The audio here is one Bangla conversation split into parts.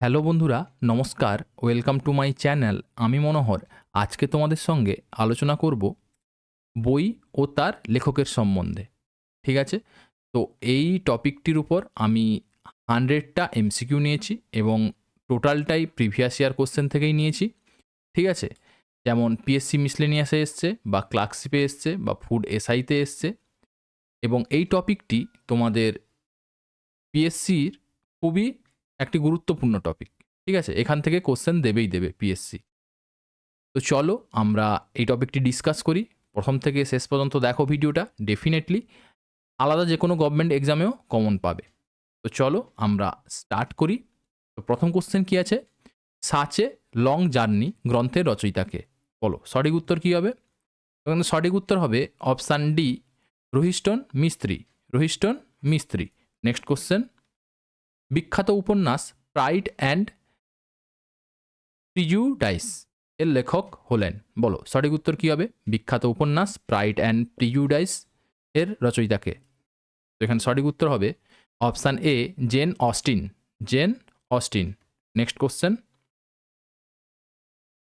হ্যালো বন্ধুরা, নমস্কার, ওয়েলকাম টু মাই চ্যানেল, আমি মনোহর। আজকে তোমাদের সঙ্গে আলোচনা করব বই ও তার লেখকের সম্বন্ধে, ঠিক আছে? তো এই টপিকটির উপর আমি হান্ড্রেডটা এমসিকিউ নিয়েছি এবং টোটালটাই প্রিভিয়াস ইয়ার কোশ্চেন থেকেই নিয়েছি, ঠিক আছে? যেমন পিএসসি মিসলেনিয়াসে এসছে বা ক্লার্কশিপে এসছে বা ফুড এসআইতে এসছে এবং এই টপিকটি তোমাদের পিএসসির খুবই একটি গুরুত্বপূর্ণ টপিক ঠিক আছে? এখান থেকে কোশ্চেন দেবেই দেবে পিএসসি তো চলো, আমরা এই টপিকটি ডিসকাস করি। প্রথম থেকে শেষ পর্যন্ত দেখো ভিডিওটা ডেফিনেটলি আলাদা যে কোনো গভর্নমেন্ট এক্সামেও কমন পাবে। তো চলো, আমরা স্টার্ট করি। তো প্রথম কোশ্চেন কি আছে? সাচে লং জার্নি গ্রন্থের রচয়িতাকে। বলো, সঠিক উত্তর কী হবে? এখানে সঠিক উত্তর হবে অপশান ডি রোহিস্টন মিস্ত্রি। রোহিস্টন মিস্ত্রি। নেক্সট কোশ্চেন বিখ্যাত উপন্যাস প্রাইড অ্যান্ড প্রিজুডাইস এর লেখক হলেন। বলো, সঠিক উত্তর কী হবে? বিখ্যাত উপন্যাস প্রাইড অ্যান্ড প্রিজুডাইস এর রচয়িতাকে। তো এখানে সঠিক উত্তর হবে option A Jane Austen Jane Austen next question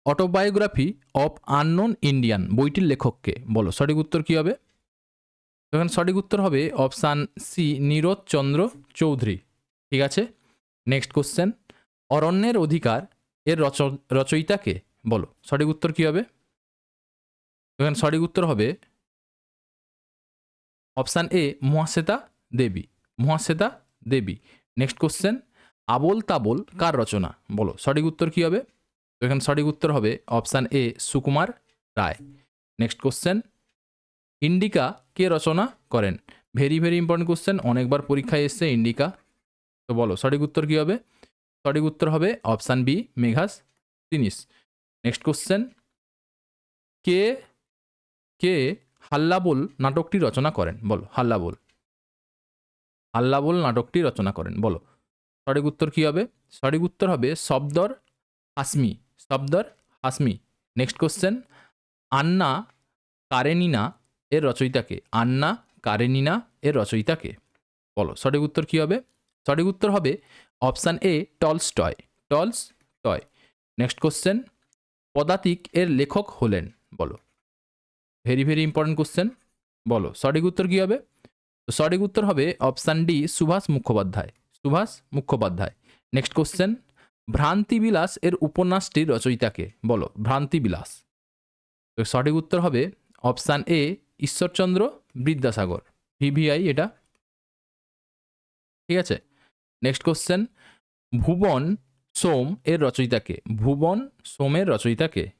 autobiography of unknown Indian বইটির লেখককে। বলো, সঠিক উত্তর কী হবে? এখানে সঠিক উত্তর হবে অপশান সি নীরজ চন্দ্র চৌধুরী ঠিক আছে? নেক্সট কোশ্চেন অরণ্যের অধিকার এর রচ, রচয়িতাকে, বলো, সঠিক উত্তর কী হবে? এখানে সঠিক উত্তর হবে option A, Mahasweta Devi. Mahasweta Devi. Next question Abol Tabol কার রচনা? বলো, সঠিক উত্তর কী হবে? এখানে সঠিক উত্তর হবে option A, Sukumar Ray. Next question Indica কে রচনা করেন? ভেরি ভেরি ইম্পর্টেন্ট কোশ্চেন অনেকবার পরীক্ষায় এসছে ইন্ডিকা। তো বলো, সঠিক উত্তর কী হবে? সঠিক উত্তর হবে option B, Megasthenes next question. কে কে হাল্লাবোল নাটকটি রচনা করেন? বলো, হাল্লাবোল। হাল্লাবোল নাটকটি রচনা করেন, বলো। সঠিক উত্তর কী হবে? সঠিক উত্তর হবে Safdar Hashmi Safdar Hashmi. Next question. Anna Karenina এর রচয়িতাকে আন্না কারেনিনা এর রচয়িতাকে বলো, সঠিক উত্তর কী হবে? সঠিক উত্তর হবে option A Tolstoy Tolstoy next question, Padatik এর লেখক হলেন, বলো। ভেরি ভেরি ইম্পর্টেন্ট কোশ্চেন, বলো। সঠিক উত্তর কী হবে? তো সঠিক উত্তর হবে option D, Subhas Mukhopadhyay. Subhas Mukhopadhyay. Next question, Bhrantibilas এর উপন্যাসটির রচয়িতাকে, বলো। ভ্রান্তিবিলাস। তো সঠিক উত্তর হবে option A, Ishwarchandra Vidyasagar. VVI এটা। ঠিক আছে? নেক্সট কোশ্চেন ভুবন সোম এর রচয়িতাকে ভুবন সোমের রচয়িতাকে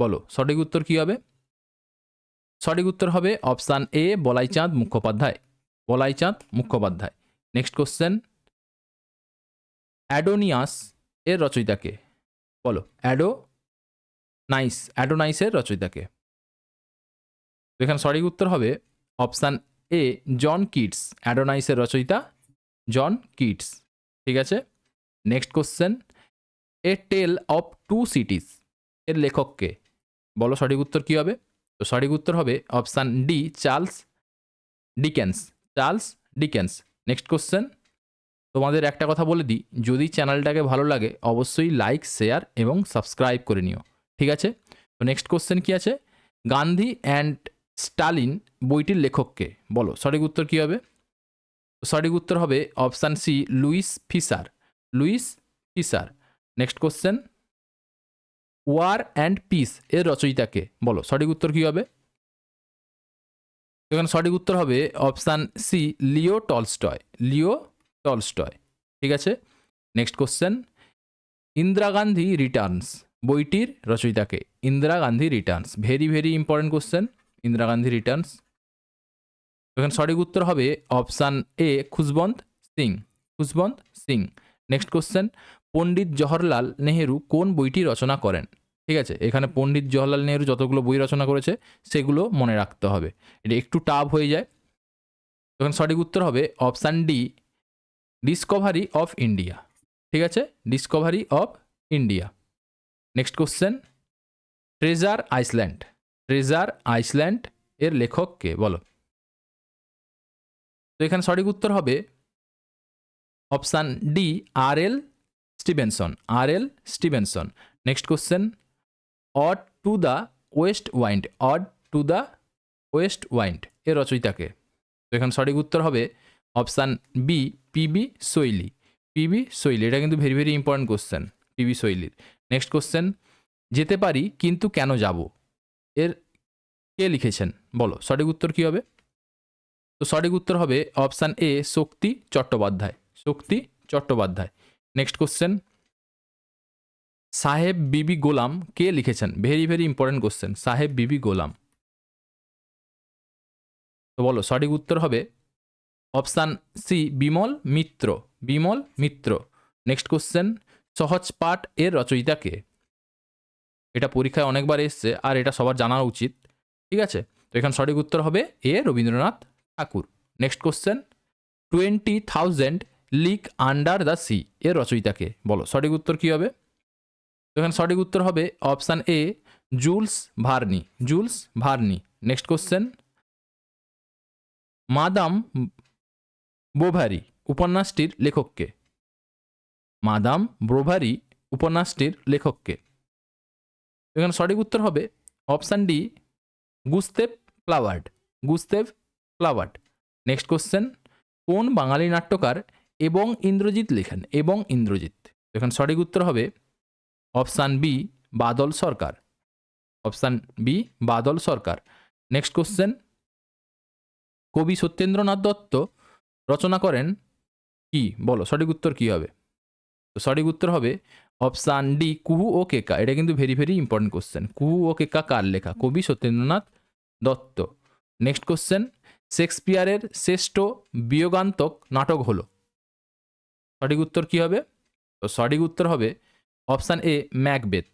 বলো, সঠিক উত্তর কী হবে? সঠিক উত্তর হবে option A, Balaichand Mukhopadhyay. Balaichand Mukhopadhyay. Next question Adonais এর রচয়িতাকে বলো, অ্যাডো নাইস অ্যাডোনাইসের রচয়িতাকে এখানে সঠিক উত্তর হবে অপশান এ, জন কিটস। অ্যাডোনাইসের রচয়িতা জন কিটস। ঠিক আছে? Next question a tale of two cities এর লেখককে বলো সঠিক উত্তর কী হবে? তো সঠিক উত্তর হবে option D Charles Dickens Charles Dickens next question তোমাদের একটা কথা বলে দিই, যদি চ্যানেলটাকে ভালো লাগে, অবশ্যই লাইক শেয়ার এবং সাবস্ক্রাইব করে নিও। ঠিক আছে? তো নেক্সট কোশ্চেন কী আছে? গান্ধী অ্যান্ড স্টালিন বইটির লেখককে বলো, সঠিক উত্তর কী হবে? সঠিক উত্তর হবে option C, Louis Fischer. Louis Fischer. Next question. War and peace এর রচয়িতাকে। বলো, সঠিক উত্তর কী হবে? এখানে সঠিক উত্তর হবে option C, Leo Tolstoy. Leo Tolstoy. ঠিক আছে? Next question. Indira Gandhi returns, বইটির রচয়িতাকে। Indira Gandhi returns. Very very important question. Indira Gandhi returns. এখানে সঠিক উত্তর হবে option A, Khushwant Singh. Khushwant Singh. Next question Pandit Jawaharlal Nehru কোন বইটি রচনা করেন? ঠিক আছে, এখানে পণ্ডিত জওহরলাল নেহেরু যতগুলো বই রচনা করেছে, সেগুলো মনে রাখতে হবে। এটা একটু টাফ হয়ে যায়। তখন সঠিক উত্তর হবে option D discovery of India ঠিক আছে discovery of India next question treasure island treasure island এর লেখককে বলো। তো এখানে সঠিক উত্তর হবে option D, R L Stevenson, R L Stevenson. Next question ode to the west wind ode to the west wind এর রচয়িতাকে। তো এখানে সঠিক উত্তর হবে option B P B Shelley P B Shelley এটা কিন্তু very very important question P B শৈলীর নেক্সট কোশ্চেন যেতে পারি, কিন্তু কেন যাব? এর কে লিখেছেন? বলো, সঠিক উত্তর কী হবে? তো সঠিক উত্তর হবে option A Shakti Chattopadhyay. Shakti Chattopadhyay. Next question Saheb Bibi Golam কে লিখেছেন? ভেরি ভেরি ইম্পর্টেন্ট কোশ্চেন সাহেব বিবি গোলাম। তো বলো, সঠিক উত্তর হবে option C Bimal Mitra. Bimal Mitra. Next question Sahaj Path এর রচয়িতা কে? এটা পরীক্ষায় অনেকবার এসছে, আর এটা সবার জানা উচিত। ঠিক আছে? তো এখানে সঠিক উত্তর হবে A Rabindranath Thakur. Next question twenty thousand league under the sea এর রচয়িতাকে, বলো, সঠিক উত্তর কী হবে? এখানে সঠিক উত্তর হবে option A Jules Verne Jules Verne next question Madame Bovary উপন্যাসটির লেখককে। মাদাম ব্রোভারি উপন্যাসটির লেখককে। এখানে সঠিক উত্তর হবে option D Gustave Flaubert Gustave Flaubert. Next question কোন বাঙালি নাট্যকার এবং ইন্দ্রজিৎ লেখেন? এবং ইন্দ্রজিৎ। এখানে সঠিক উত্তর হবে option B Badal Sarkar. Option B Badal Sarkar. Next question কবি সত্যেন্দ্রনাথ দত্ত রচনা করেন কি? বলো, সঠিক উত্তর কি হবে? তো সঠিক উত্তর হবে অপশান ডি কুহু ও কেকা। এটা কিন্তু ভেরি ভেরি ইম্পর্টেন্ট কোশ্চেন কুহু ও কেকা কার লেখা? কবি সত্যেন্দ্রনাথ দত্ত। নেক্সট কোশ্চেন শেক্সপিয়ারের শ্রেষ্ঠ বিয়োগান্তক নাটক হলো। সঠিক উত্তর কি হবে? তো সঠিক উত্তর হবে option A Macbeth.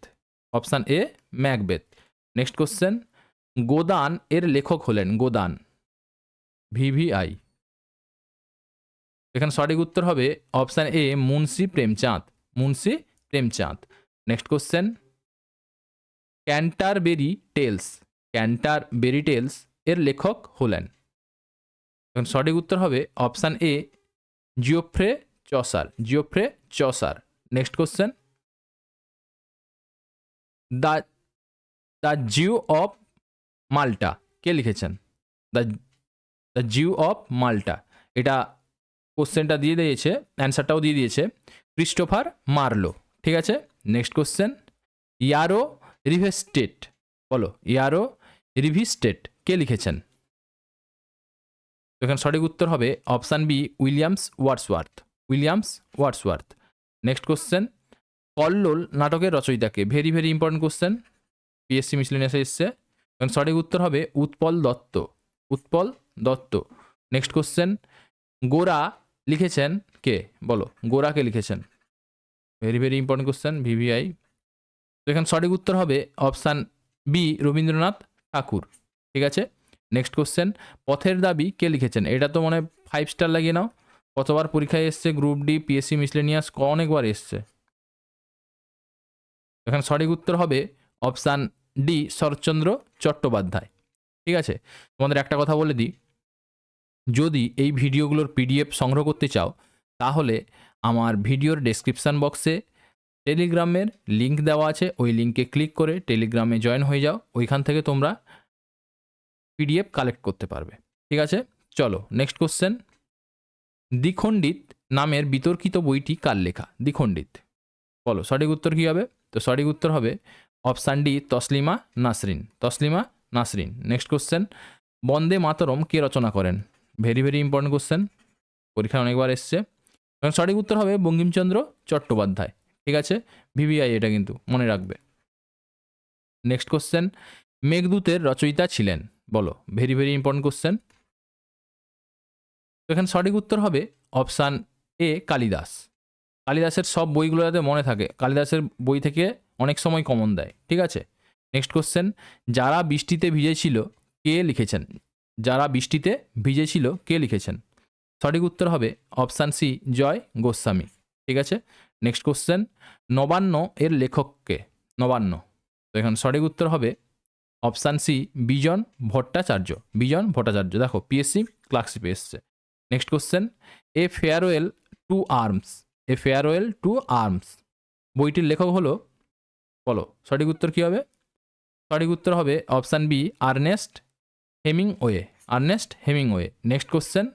Option A Macbeth. Next question, Godaan এর লেখক হলেন গোদান, ভিভিআই। এখানে সঠিক উত্তর হবে option A Munshi Premchand Munshi Premchand. Next question, Canterbury Tales Canterbury Tales এর লেখক হলেন এখন সঠিক উত্তর হবে option A, Geoffrey Chaucer. Geoffrey Chaucer. Next question. The the Jew of Malta. কে লিখেছেন? The the Jew of Malta. এটা কোশ্চেনটা দিয়ে দিয়েছে, অ্যান্সারটাও দিয়ে দিয়েছে। ক্রিস্টোফার মারলো। ঠিক আছে? Next question. ইয়ারো রিভেস্টেট বলো, ইয়ারো রিভিস্টেট কে লিখেছেন? তো এখানে সঠিক উত্তর হবে option B, Williams Wordsworth. Williams Wordsworth. Next question Kallol নাটকের রচয়িতাকে very very important question PSC মিসলিনিয়াসে এসছে। এবং সঠিক উত্তর হবে উৎপল দত্ত। উৎপল দত্ত। নেক্সট কোশ্চেন গোরা লিখেছেন কে? বলো গোরাকে লিখেছেন? Very very important question VVI তো এখানে সঠিক উত্তর হবে অপশান বি, রবীন্দ্রনাথ ঠাকুর। ঠিক আছে? নেক্সট কোশ্চেন পথের দাবি কে লিখেছেন? এটা তো মনে ফাইভ স্টার লাগিয়ে নাও। কতবার পরীক্ষায় এসছে? গ্রুপ ডি পিএসসি মিসলেনিয়াস অনেকবার এসছে। এখানে সঠিক উত্তর হবে অপশান ডি শরৎচন্দ্র চট্টোপাধ্যায়। ঠিক আছে? তোমাদের একটা কথা বলে দিই। যদি এই ভিডিওগুলোর পিডিএফ সংগ্রহ করতে চাও, তাহলে আমার ভিডিওর ডেসক্রিপশান বক্সে টেলিগ্রামের লিঙ্ক দেওয়া আছে। ওই লিঙ্কে ক্লিক করে টেলিগ্রামে জয়েন হয়ে যাও। ওইখান থেকে তোমরা পিডিএফ কালেক্ট করতে পারবে। ঠিক আছে? চলো নেক্সট কোশ্চেন দ্বিখণ্ডিত নামের বিতর্কিত বইটি কার লেখা? দ্বিখণ্ডিত। বলো, সঠিক উত্তর কী হবে? তো সঠিক উত্তর হবে option D, Taslima Nasrin. Taslima Nasrin. Next question Bande Mataram কে রচনা করেন? ভেরি ভেরি ইম্পর্টেন্ট কোশ্চেন পরীক্ষায় অনেকবার এসছে। সঠিক উত্তর হবে বঙ্কিমচন্দ্র চট্টোপাধ্যায়। ঠিক আছে? ভিভিআই এটা কিন্তু মনে রাখবে। নেক্সট কোশ্চেন মেঘদূতের রচয়িতা ছিলেন। বলো ভেরি ভেরি ইম্পর্টেন্ট কোশ্চেন তো এখানে সঠিক উত্তর হবে অপশান এ কালিদাস। কালিদাসের সব বইগুলো যাতে মনে থাকে, কালিদাসের বই থেকে অনেক সময় কমন দেয়, ঠিক আছে? নেক্সট কোশ্চেন যারা বৃষ্টিতে ভিজেছিল, কে লিখেছেন? যারা বৃষ্টিতে ভিজেছিল, কে লিখেছেন? সঠিক উত্তর হবে অপশান সি জয় গোস্বামী, ঠিক আছে? নেক্সট কোশ্চেন নবান্ন এর লেখককে নবান্ন। তো এখানে সঠিক উত্তর হবে অপশান সি, বিজন ভট্টাচার্য। বিজন ভট্টাচার্য। দেখো, পিএসসি, ক্লার্কশিপে এসছে। Next question a farewell to arms a farewell to arms বইটির লেখক হলো, বলো, সঠিক উত্তর কী হবে? সঠিক উত্তর হবে option B, Ernest Hemingway Ernest Hemingway next question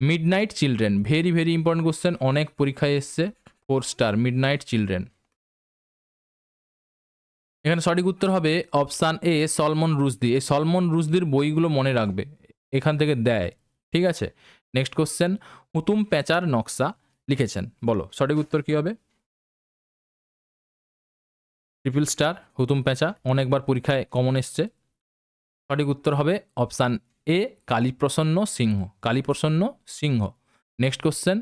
midnight children very very important question অনেক পরীক্ষায় এসছে। Four star midnight children এখানে সঠিক উত্তর হবে অপশান এ, সলমন রুশদি। এই সলমন রুশদির বইগুলো মনে রাখবে, এখান থেকে দেয়, ঠিক আছে? নেক্সট কোশ্চেন হুতুম প্যাঁচার নকশা লিখেছেন, বলো, সঠিক উত্তর কী হবে? ট্রিপল স্টার হুতুম প্যাঁচা অনেকবার পরীক্ষায় কমন এসছে। সঠিক উত্তর হবে option A, Kaliprasanna Singha Kaliprasanna Singha. Next question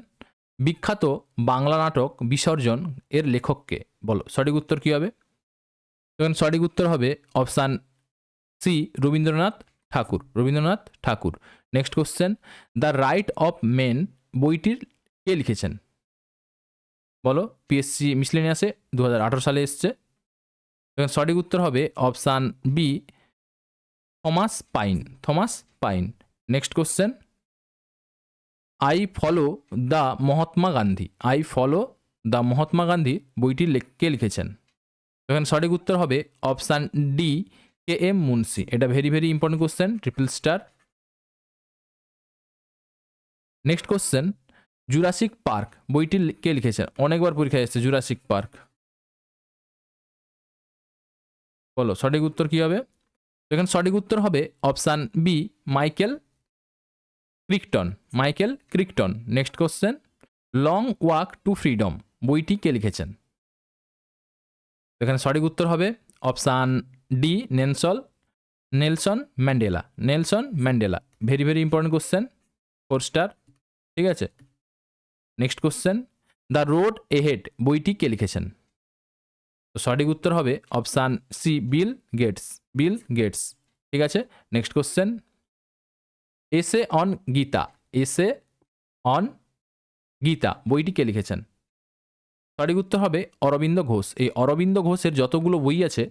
বিখ্যাত বাংলা নাটক বিসর্জন এর লেখককে, বলো, সঠিক উত্তর কী হবে? এখন সঠিক উত্তর হবে option C, Rabindranath Thakur Rabindranath Thakur. Next question the right of men বইটির কে লিখেছেন? বলো পিএসসি মিসলেনিয়াসে দু হাজার আঠেরো সালে এসছে। এবং সঠিক উত্তর হবে option B, Thomas Paine Thomas Paine. Next question I follow the Mahatma Gandhi I follow the Mahatma Gandhi বইটি কে লিখেছেন? এখানে সঠিক উত্তর হবে option D, K M Munshi. এটা very very important question triple star next question Jurassic park বইটি কে লিখেছেন অনেকবার পরীক্ষায় এসেছে জুরাসিক পার্ক বলো, সঠিক উত্তর কি হবে? এখানে সঠিক উত্তর হবে option B, Michael Crichton Michael Crichton. Next question long walk to freedom বইটি কে লিখেছেন? এখানে সঠিক উত্তর হবে option D Nelson Nelson Mandela. Nelson Mandela very very important question four star ঠিক আছে? Next question the road ahead বইটি কে লিখেছেন? তো সঠিক উত্তর হবে option C Bill Gates Bill Gates ঠিক আছে? Next question essay on Gita essay on Gita বইটি কে লিখেছেন? সঠিক উত্তর হবে অরবিন্দ ঘোষ। এই অরবিন্দ ঘোষের যতগুলো বই আছে,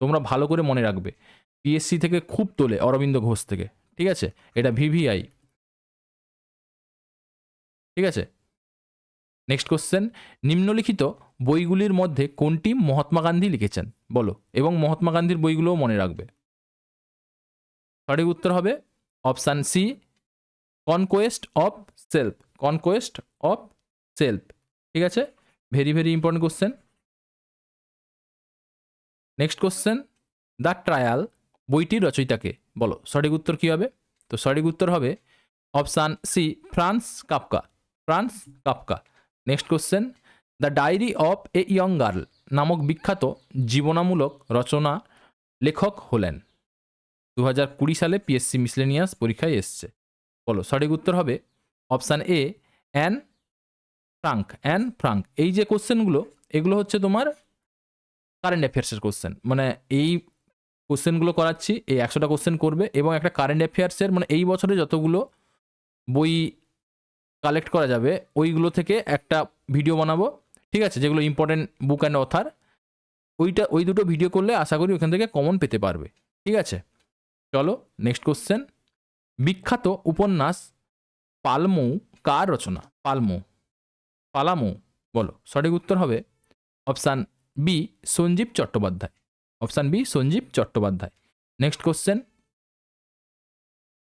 তোমরা ভালো করে মনে রাখবে। পিএসসি থেকে খুব তোলে অরবিন্দ ঘোষ থেকে, ঠিক আছে? এটা ভিভিআই ঠিক আছে? নেক্সট কোশ্চেন নিম্নলিখিত বইগুলির মধ্যে কোনটি মহাত্মা গান্ধী লিখেছেন? বলো, এবং মহাত্মা গান্ধীর বইগুলোও মনে রাখবে। সঠিক উত্তর হবে option C conquest of self conquest of self ঠিক আছে? Very very important question next question the trial বইটির রচয়িতাকে। বলো, সঠিক উত্তর কী হবে? তো সঠিক উত্তর হবে option C, Franz Kafka. Franz Kafka. Next question the diary of a young girl নামক বিখ্যাত জীবনামূলক রচনা লেখক হলেন। দু হাজার কুড়ি সালে পিএসসি মিসলেনিয়াস পরীক্ষায় এসছে। বলো, সঠিক উত্তর হবে option A Anne Frank Anne Frank এই যে কোশ্চেনগুলো এগুলো হচ্ছে তোমার কারেন্ট অ্যাফেয়ার্সের কোশ্চেন মানে এই কোশ্চেনগুলো করাচ্ছি, এই একশোটা কোশ্চেন করবে এবং একটা কারেন্ট অ্যাফেয়ার্সের মানে এই বছরে যতগুলো বই কালেক্ট করা যাবে, ওইগুলো থেকে একটা ভিডিও বানাবো, ঠিক আছে? যেগুলো ইম্পর্টেন্ট বুক অ্যান্ড অথার ওইটা, ওই দুটো ভিডিও করলে আশা করি ওখান থেকে কমন পেতে পারবে, ঠিক আছে? চলো নেক্সট কোশ্চেন বিখ্যাত উপন্যাস পালমৌ কার রচনা? পালমৌ। পালামৌ। বলো, সঠিক উত্তর হবে option B, Sanjib Chattopadhyay. Option B, Sanjib Chattopadhyay. Next question.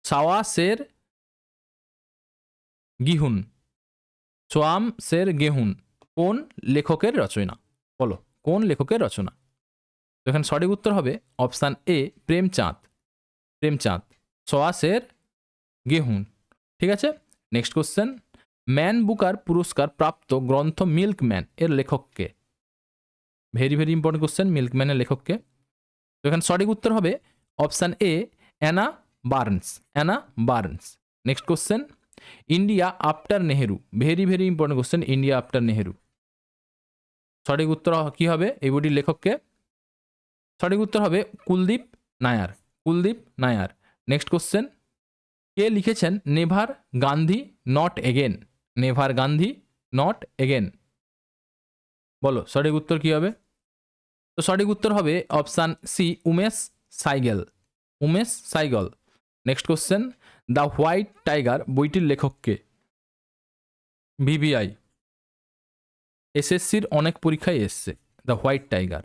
Sawa Ser Gehun. Swamp শের গেহুন। কোন লেখকের রচনা? বলো, কোন লেখকের রচনা? তো এখানে সঠিক উত্তর হবে অপশান এ, প্রেমচাঁদ। প্রেমচাঁদ। সোয়া শের গেহুন। ঠিক আছে? Next question. ম্যান বুকার পুরস্কার প্রাপ্ত গ্রন্থ মিল্কম্যান এর লেখককে। ভেরি ভেরি ইম্পর্টেন্ট কোশ্চেন মিল্কম্যানের লেখককে। তো এখানে সঠিক উত্তর হবে option A, Anna Burns Anna Burns. Next question India after Nehru. Very very important question India after Nehru. সঠিক উত্তর কী হবে এই বইটির লেখককে? সঠিক উত্তর হবে কুলদীপ নায়ার কুলদীপ নায়ার। নেক্সট কোশ্চেন কে লিখেছেন never Gandhi not again? Never Gandhi, not again. বলো, সঠিক উত্তর কী হবে? তো সঠিক উত্তর হবে option C, Umesh Saigal. Umesh Saigal. Next question, the white tiger বইটির লেখককে। ভিভিআই এসএসসির অনেক পরীক্ষায় এসছে, দ্য হোয়াইট টাইগার।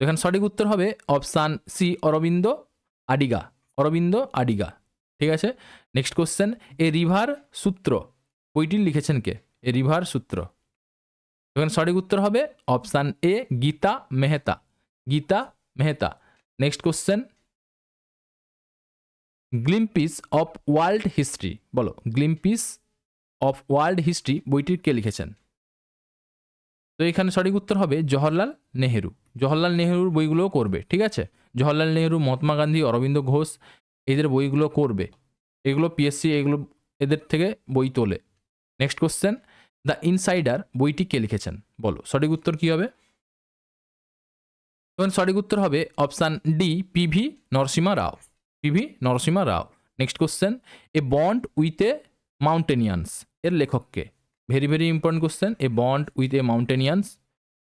এখানে সঠিক উত্তর হবে অপশান সি, অরবিন্দ আডিগা। অরবিন্দ আডিগা। ঠিক আছে? নেক্সট কোশ্চেন, এ রিভার সূত্র বইটি লিখেছেন কে? এ রিভার সূত্র। এখানে সঠিক উত্তর হবে option A, Gita Mehta. Gita Mehta. Next question. Glimpses of world history. বলো, গ্লিম্পিস অফ ওয়ার্ল্ড হিস্ট্রি বইটির কে লিখেছেন? তো এখানে সঠিক উত্তর হবে জওহরলাল নেহেরু। জওহরলাল নেহেরুর বইগুলোও করবে, ঠিক আছে? জওহরলাল নেহেরু, মহাত্মা গান্ধী, অরবিন্দ ঘোষ, এদের বইগুলো করবে। এগুলো পিএসসি এগুলো এদের থেকে বই তোলে। নেক্সট কোশ্চেন দ্য ইনসাইডার বইটি কে লিখেছেন? বলো, সঠিক উত্তর কী হবে? তখন সঠিক উত্তর হবে option D PV Narasimha Rao. PV Narasimha Rao. Next question a bond with a mountains এর লেখককে very very important question a bond with a mountains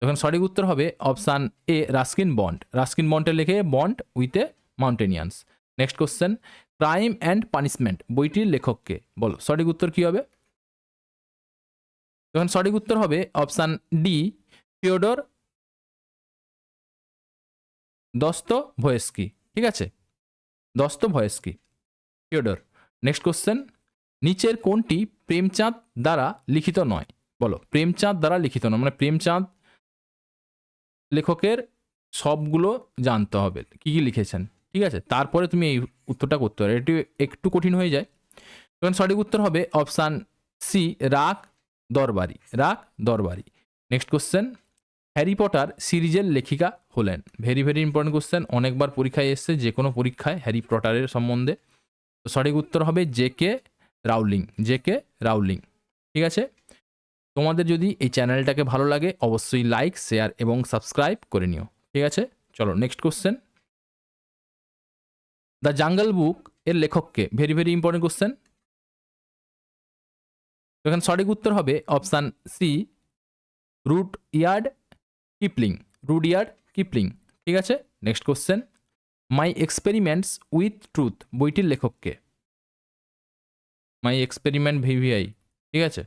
তখন সঠিক উত্তর হবে option A Ruskin Bond Ruskin বন্ডে লেখে bond with a mountains next question crime and punishment বইটির লেখককে বলো, সঠিক উত্তর কী হবে? তখন সঠিক উত্তর হবে অপশান ডি ফিওডর দস্ত ভয়েস্কি ঠিক আছে? দস্ত ভয়েস্কি ফিওডর নেক্সট কোশ্চেন নিচের কোনটি প্রেমচাঁদ দ্বারা লিখিত নয়? বলো, প্রেমচাঁদ দ্বারা লিখিত নয় মানে প্রেমচাঁদ লেখকের সবগুলো জানতে হবে। কী কী লিখেছেন? ঠিক আছে? তারপরে তুমি এই উত্তরটা করতে পারো। এটি একটু কঠিন হয়ে যায়। তখন সঠিক উত্তর হবে option C, Raag Darbari, Raag Darbari. Next question Harry Potter সিরিজের লেখিকা হলেন। ভেরি ভেরি ইম্পর্টেন্ট কোশ্চেন অনেকবার পরীক্ষায় এসছে, যে কোনো পরীক্ষায় হ্যারি পটারের সম্বন্ধে। সঠিক উত্তর হবে J K Rowling J K Rowling ঠিক আছে? তোমাদের যদি এই চ্যানেলটাকে ভালো লাগে, অবশ্যই লাইক শেয়ার এবং সাবস্ক্রাইব করে নিও। ঠিক আছে? চলো next question the jungle book এর লেখককে ভেরি ভেরি ইম্পর্টেন্ট কোশ্চেন এখানে সঠিক উত্তর হবে option C, Rudyard Kipling Rudyard Kipling. ঠিক আছে? Next question my experiments with truth বইটির লেখককে। মাই এক্সপেরিমেন্ট ভিভিআই ঠিক আছে?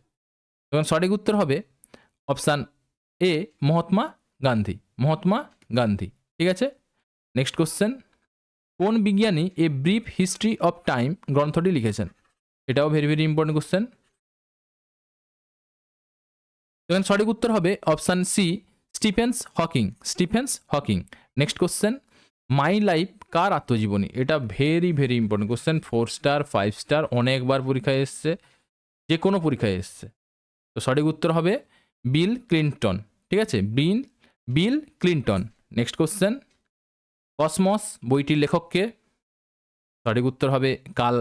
এবং সঠিক উত্তর হবে অপশান এ, মহাত্মা গান্ধী মহাত্মা গান্ধী। ঠিক আছে? নেক্সট কোশ্চেন কোন বিজ্ঞানী a brief history of time গ্রন্থটি লিখেছেন? এটাও ভেরি ভেরি ইম্পর্টেন্ট কোশ্চেন এখানে সঠিক উত্তর হবে option C, Stephens Hawking. Stephens Hawking. Next question my life কার আত্মজীবনী? এটা very very important question four star five star অনেকবার পরীক্ষায় এসছে যে কোনো পরীক্ষায় এসছে। তো সঠিক উত্তর হবে বিল ক্লিন্টন। ঠিক আছে? Bill Bill Clinton. Next question Cosmos বইটির লেখককে সঠিক উত্তর হবে কাল,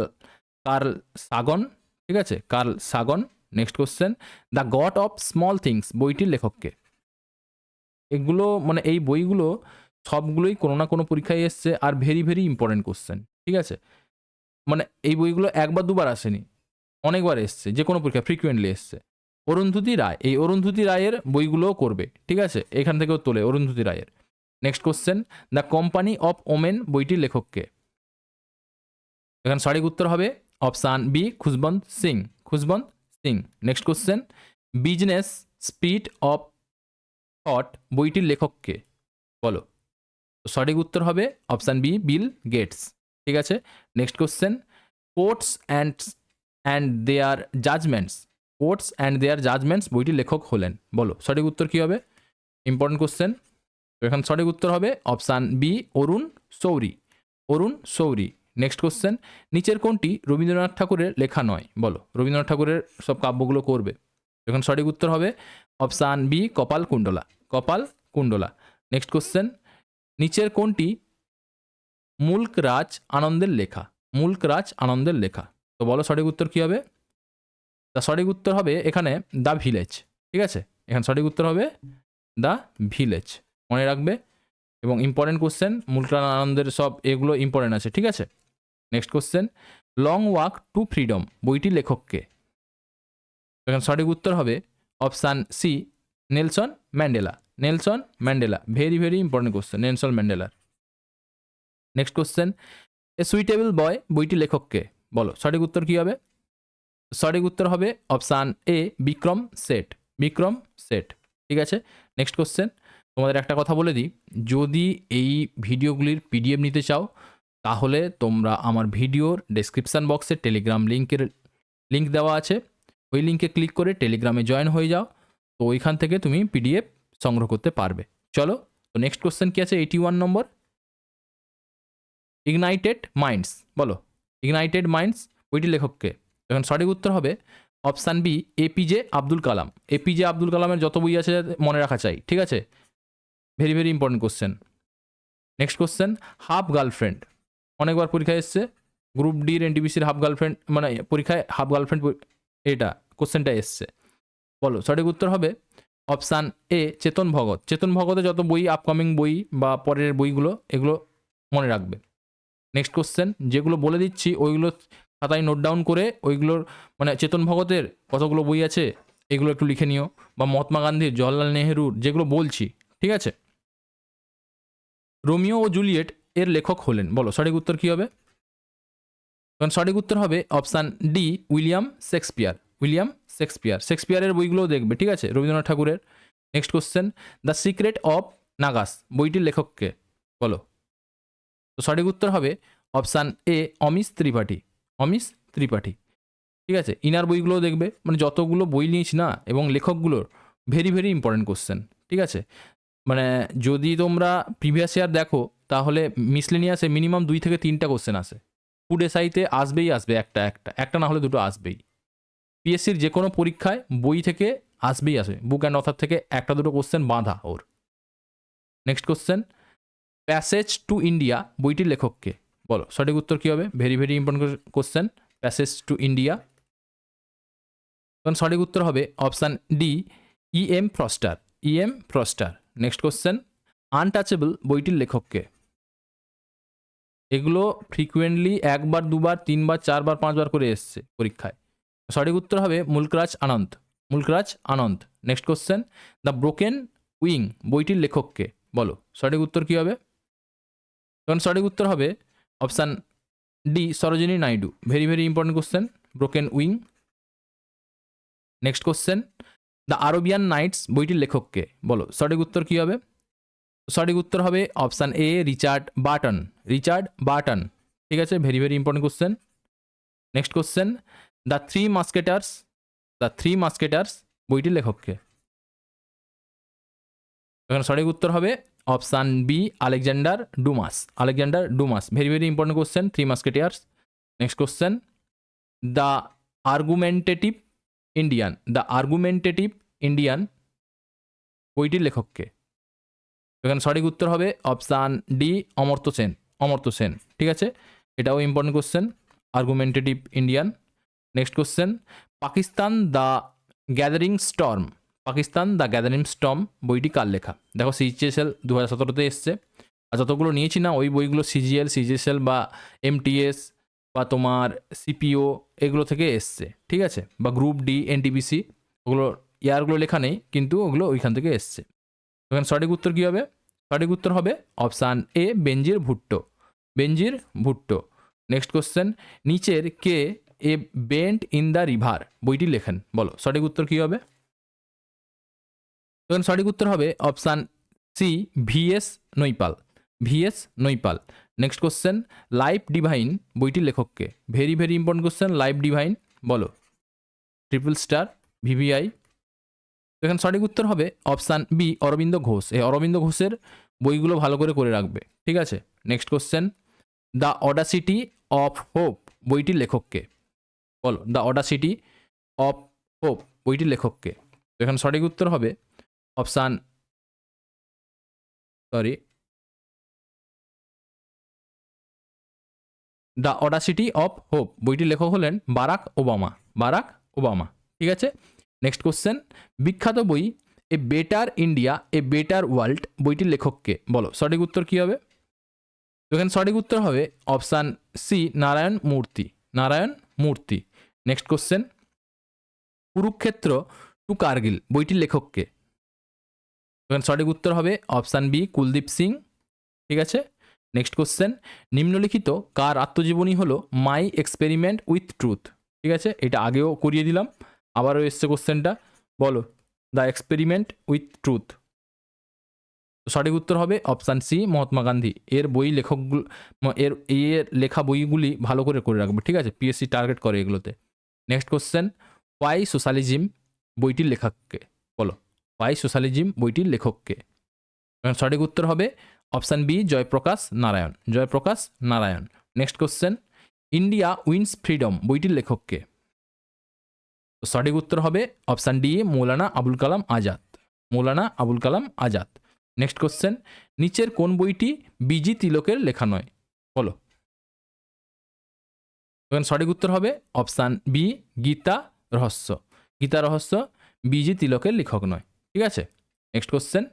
কার্ল সাগন। ঠিক আছে? Carl Sagan. Next question the god of small things বইটির লেখককে। এগুলো মানে এই বইগুলো সবগুলোই কোনো না কোনো পরীক্ষায় এসছে আর ভেরি ভেরি ইম্পর্টেন্ট কোশ্চেন ঠিক আছে? মানে এই বইগুলো একবার দুবার আসেনি, অনেকবার এসছে, যে কোনো পরীক্ষা ফ্রিকুয়েন্টলি এসছে। অরুন্ধতী রায়, এই অরুন্ধতী রায়ের বইগুলোও করবে, ঠিক আছে? এখান থেকেও তোলে অরুন্ধতী রায়ের। Next question the company of women বইটির লেখককে। এখানে সঠিক উত্তর হবে option B Khushwant Singh. Khushwant Singh next question business speed of thought বইটির লেখককে। বলো। সঠিক উত্তর হবে অপশান বি, বিল গেটস। ঠিক আছে? Next question courts and and their judgements courts and their judgements বইটির লেখক হলেন। বলো, সঠিক উত্তর কী হবে? ইম্পর্টেন্ট কোশ্চেন এখানে সঠিক উত্তর হবে option B, Arun Shourie. Arun Shourie. Next question নিচের কোনটি রবীন্দ্রনাথ ঠাকুরের লেখা নয়? বলো, রবীন্দ্রনাথ ঠাকুরের সব কাব্যগুলো করবে। এখন সঠিক উত্তর হবে অপশান বি, কপাল কুণ্ডলা। কপাল কুণ্ডলা। নেক্সট কোশ্চেন নিচের কোনটি মুল্ক রাজ আনন্দের লেখা? মুল্ক রাজ আনন্দের লেখা। তো বলো সঠিক উত্তর কী হবে? তা সঠিক উত্তর হবে এখানে দ্য ভিলেজ। ঠিক আছে? এখানে সঠিক উত্তর হবে দ্য ভিলেজ। মনে রাখবে? এবং ইম্পর্টেন্ট কোশ্চেন মুলকান আনন্দের সব এগুলো ইম্পর্টেন্ট আছে। ঠিক আছে? Next question long walk to freedom বইটি লেখককে। এখানে সঠিক উত্তর হবে option C Nelson Mandela. Nelson Mandela very very important question Nelson ম্যান্ডেলার next question a suitable boy বইটি লেখককে। বলো, সঠিক উত্তর কী হবে? সঠিক উত্তর হবে অপশান এ বিক্রম সেট বিক্রম সেট ঠিক আছে? নেক্সট কোশ্চেন তোমাদের একটা কথা বলে দিই। যদি এই ভিডিওগুলির পিডিএফ নিতে চাও তাহলে তোমরা আমার ভিডিওর ডেসক্রিপশান বক্সে টেলিগ্রাম লিঙ্কের লিঙ্ক দেওয়া আছে। ওই লিঙ্কে ক্লিক করে টেলিগ্রামে জয়েন হয়ে যাও। তো ওইখান থেকে তুমি পিডিএফ সংগ্রহ করতে পারবে। চলো, তো নেক্সট কোশ্চেন কি আছে? Eighty one number ignited minds বলো। ইগনাইটেড মাইন্ডস ওইটি লেখককে এখন সঠিক উত্তর হবে option B APJ Abdul Kalam APJ Abdul কালামের যত বই আছে মনে রাখা চাই, ঠিক আছে? Very very important question next question half girlfriend অনেকবার পরীক্ষায় এসছে। গ্রুপ ডির এনটিপিসির হাফ গার্লফ্রেন্ড মানে পরীক্ষায় হাফ গার্লফ্রেন্ড এটা কোশ্চেনটা এসছে। বলো, সঠিক উত্তর হবে অপশান এ চেতন ভগত। চেতন ভগতের যত বই আপকামিং বই বা পরের বইগুলো, এগুলো মনে রাখবে। নেক্সট কোশ্চেন যেগুলো বলে দিচ্ছি, ওইগুলো খাতায় নোট ডাউন করে ওইগুলোর মানে চেতন ভগতের কতগুলো বই আছে, এগুলো একটু লিখে নিও। বা মহাত্মা গান্ধীর, জওয়াহরলাল নেহেরুর, যেগুলো বলছি, ঠিক আছে? রোমিও ও জুলিয়েট এর লেখক হলেন। বলো, সঠিক উত্তর কী হবে? কারণ সঠিক উত্তর হবে option D, William Shakespeare. William Shakespeare. শেক্সপিয়ারের বইগুলোও দেখবে, ঠিক আছে? রবীন্দ্রনাথ ঠাকুরের। Next question the secret of Nagas বইটির লেখককে। বলো। তো সঠিক উত্তর হবে অপশান এ, অমিশ ত্রিপাঠী। অমিশ ত্রিপাঠী। ঠিক আছে? ইনার বইগুলোও দেখবে। মানে যতগুলো বই নিয়েছি না, এবং লেখকগুলোর ভেরি ভেরি ইম্পর্টেন্ট কোশ্চেন ঠিক আছে? মানে যদি তোমরা প্রিভিয়াস ইয়ার দেখো তাহলে মিসলেনিয়াসে মিনিমাম দুই থেকে তিনটা কোশ্চেন আসে। ফুড এসআইতে আসবেই আসবে একটা একটা একটা না হলে দুটো আসবেই। পিএসসির যে কোনো পরীক্ষায় বই থেকে আসবেই আসবে। বুক অ্যান্ড অথার থেকে একটা দুটো কোশ্চেন বাঁধা ওর। Next question passage to India বইটির লেখককে। বলো, সঠিক উত্তর কী হবে? Very very important question passage to India তখন সঠিক উত্তর হবে option D E M Forster E M Forster next question untouchable বইটির লেখককে। এগুলো ফ্রিকুয়েন্টলি একবার, দুবার, তিনবার, চারবার, পাঁচবার করে এসছে পরীক্ষায়। সঠিক উত্তর হবে Mulk Raj Anand. Mulk Raj Anand. Next question the broken wing বইটির লেখককে। বলো, সঠিক উত্তর কী হবে? তখন সঠিক উত্তর হবে option D Sarojini Naidu. Very very important question broken wing next question the Arabian nights বইটির লেখককে। বলো, সঠিক উত্তর কী হবে? সঠিক উত্তর হবে option A, Richard Burton Richard Burton ঠিক আছে very very important question next question the three musketeers the three musketeers বইটির লেখককে। এখানে সঠিক উত্তর হবে option B, Alexander Dumas. Alexander Dumas very very important question three musketeers next question the argumentative Indian the argumentative Indian বইটির লেখককে। এখানে সঠিক উত্তর হবে অপশান ডি, অমর্ত্য সেন অমর্ত্য সেন, ঠিক আছে? এটাও important question argumentative Indian next question Pakistan the gathering storm, Pakistan the gathering storm বইটি কার লেখা? দেখো সিজিএসএল দু হাজার সতেরোতে এসছে। আর যতগুলো নিয়েছি না, ওই বইগুলো সিজিএল সিজিএসএল বা এমটিএস বা তোমার সিপিও এগুলো থেকে এসছে, ঠিক আছে? বা গ্রুপ ডি এনটিপিসি ওগুলো, ইয়ারগুলো লেখা নেই, কিন্তু ওগুলো ওইখান থেকে এসছে। এখানে সঠিক উত্তর কী হবে? সঠিক উত্তর হবে option A, Benazir Bhutto. Benazir Bhutto. Next question নিচের কে a bend in the river? বইটি লেখেন, বলো, সঠিক উত্তর কী হবে? তখন সঠিক উত্তর হবে option C, VS Naipaul. VS Naipaul. Next question life divine বইটির লেখককে। Very very important question life divine, বলো। ট্রিপল স্টার, ভিভিআই এখানে সঠিক উত্তর হবে অপশান বি, অরবিন্দ ঘোষ। এই অরবিন্দ ঘোষের বইগুলো ভালো করে করে রাখবে। ঠিক আছে? Next question the audacity of hope বইটির লেখককে। বলো দ্য অডাসিটি অফ হোপ বইটির লেখককে। তো এখানে সঠিক উত্তর হবে option sorry. The audacity of hope বইটির লেখক হলেন বারাক ওবামা। Barack Obama. ঠিক আছে? নেক্সট কোশ্চেন বিখ্যাত বই a better India a better world বইটির লেখককে। বলো, সঠিক উত্তর কী হবে? এখানে সঠিক উত্তর হবে option C, Narayana Murthy. Narayana Murthy. Next question Kurukshetra to Kargil, বইটির লেখককে। এখানে সঠিক উত্তর হবে অপশান বি, কুলদীপ সিং। ঠিক আছে? নেক্সট কোশ্চেন নিম্নলিখিত কার আত্মজীবনী হলো মাই এক্সপেরিমেন্ট উইথ ট্রুথ ঠিক আছে? এটা আগেও করিয়ে দিলাম। আবারও এসছে কোশ্চেনটা, বলো দ্য এক্সপেরিমেন্ট উইথ ট্রুথ সঠিক উত্তর হবে অপশান সি, মহাত্মা গান্ধী। এর বই লেখকগুলো এর এর লেখা বইগুলি ভালো করে করে রাখবে, ঠিক আছে? পিএসসি টার্গেট করে এগুলোতে। নেক্সট কোশ্চেন ওয়াই সোশ্যালিজিম বইটির লেখককে? বলো ওয়াই সোশ্যালিজিম বইটির লেখককে? সঠিক উত্তর হবে option B, Jayaprakash Narayan. Jayaprakash Narayan. Next question India wins freedom বইটির লেখককে? সঠিক উত্তর হবে option D, Maulana Abul Kalam Azad. Maulana Abul Kalam Azad. Next question নিচের কোন বইটি বিজি তিলকের লেখা নয়? বলো। এখন সঠিক উত্তর হবে অপশান বি, গীতা রহস্য। গীতা রহস্য বিজি তিলকের লেখক নয়। ঠিক আছে? Next question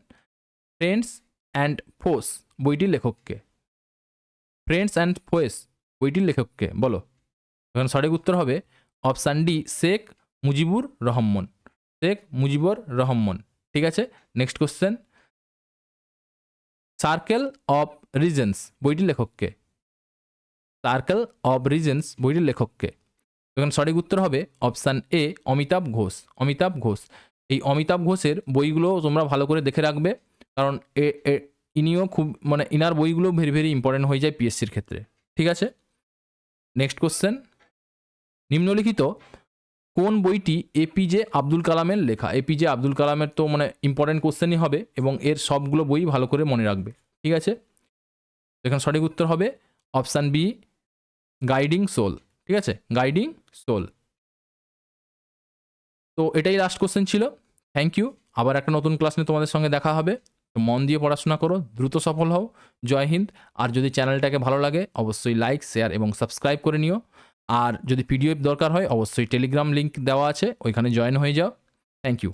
friends and force বইটির লেখককে। ফ্রেন্ডস অ্যান্ড ফোয়েস বইটির লেখককে। বলো। এখন সঠিক উত্তর হবে অপশান ডি, শেখ মুজিবুর রহমান শেখ মুজিবুর রহমান ঠিক আছে? Next question circle of reasons বইটির লেখককে। সার্কেল অফ রিজেন্স বইটির লেখককে। এখন সঠিক উত্তর হবে অপশান এ, অমিতাভ ঘোষ। অমিতাভ ঘোষ। এই অমিতাভ ঘোষের বইগুলো তোমরা ভালো করে দেখে রাখবে, কারণ এ- ইনিও খুব মানে ইনার বইগুলো ভেরি ভেরি ইম্পর্টেন্ট হয়ে যায় পিএসসির ক্ষেত্রে। ঠিক আছে? নেক্সট কোশ্চেন নিম্নলিখিত কোন বইটি এপিজে আব্দুল কালামের লেখা? এপিজে আব্দুল কালামের তো মানে ইম্পর্টেন্ট কোশ্চেনই হবে এবং এর সবগুলো বই ভালো করে মনে রাখবে। ঠিক আছে? এখানে সঠিক উত্তর হবে অপশান বি গাইডিং সোল ঠিক আছে? গাইডিং সোল তো এটাই লাস্ট কোশ্চেন ছিল। থ্যাংক ইউ আবার একটা নতুন ক্লাস নিয়ে তোমাদের সঙ্গে দেখা হবে। তো মন দিয়ে পড়াশোনা করো, দ্রুত সফল হও। জয় হিন্দ। আর যদি চ্যানেলটাকে ভালো লাগে, অবশ্যই লাইক শেয়ার এবং সাবস্ক্রাইব করে নিও। আর যদি পিডিএফ দরকার হয়, অবশ্যই টেলিগ্রাম লিঙ্ক দেওয়া আছে, ওইখানে জয়েন হয়ে যাও। Thank you